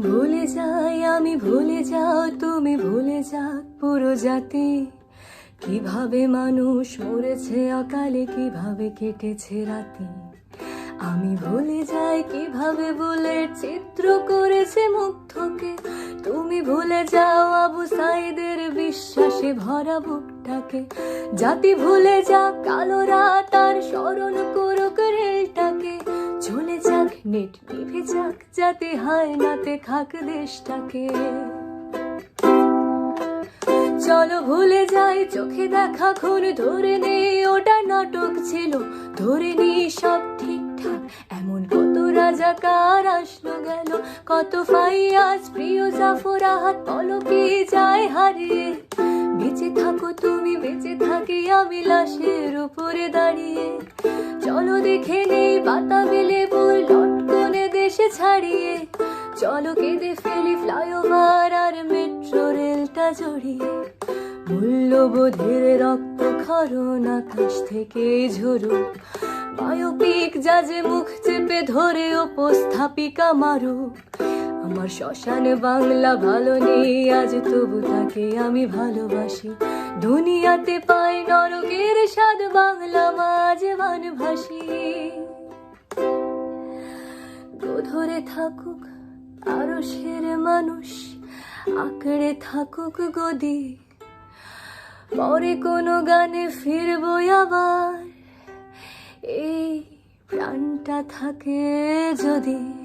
ভুলে যাই আমি, ভুলে যাও তুমি, ভুলে যাও পুরো জাতি। কীভাবে মানুষ মরেছে অকালে, কীভাবে কেটেছে রাতে? আমি ভুলে যাই কীভাবে বুলেট চিত্র করেছে মুগ্ধকে। তুমি ভুলে যাও আবু সাইদের বিশ্বাসে ভরা বুকটাকে। জাতি ভুলে যা কালো রাত নেট নিভে যাক, যাতে হায় নাতে খাক দেশটাকে। চলো ভুলে যাই, চোখে দেখা খুন ধরে নেই ওটা নাটক ছিল, ধরে নি সব ঠিকঠাক। এমন কত রাজাকার আসলো গেল, কত ফাইয়াজ, প্রিয় জাফর আহাত পলকে যায় হারিয়ে? বেঁচে থাকো তুমি, বেঁচে থাকি আমি লাশের উপরে দাঁড়িয়ে। চলো দেখে নেই পাতা বই লটকনে দেশে ছাড়িয়ে? চলো কেঁদে ফেলি ফ্লাইওভার আর মেট্রো রেলটা জড়িয়ে। মূল্যবোধের রক্ত খরণ আকাশ থেকে ঝরুক। বায়োপিক যা যে মুখ চেপে ধরে উপস্থাপিকা মারুক। আমার শ্মশান বাংলা ভালো নেই, আজ তবু তাকে আমি ভালোবাসি। দুনিয়াতে পাই নরকের স্বাদ, বাংলা মাঝ ভাসি ধরে থাকুক আরও সের মানুষ, আঁকড়ে থাকুক গদি। পরে কোনো গানে ফিরবো আবার, এই প্রাণটা থাকে যদি।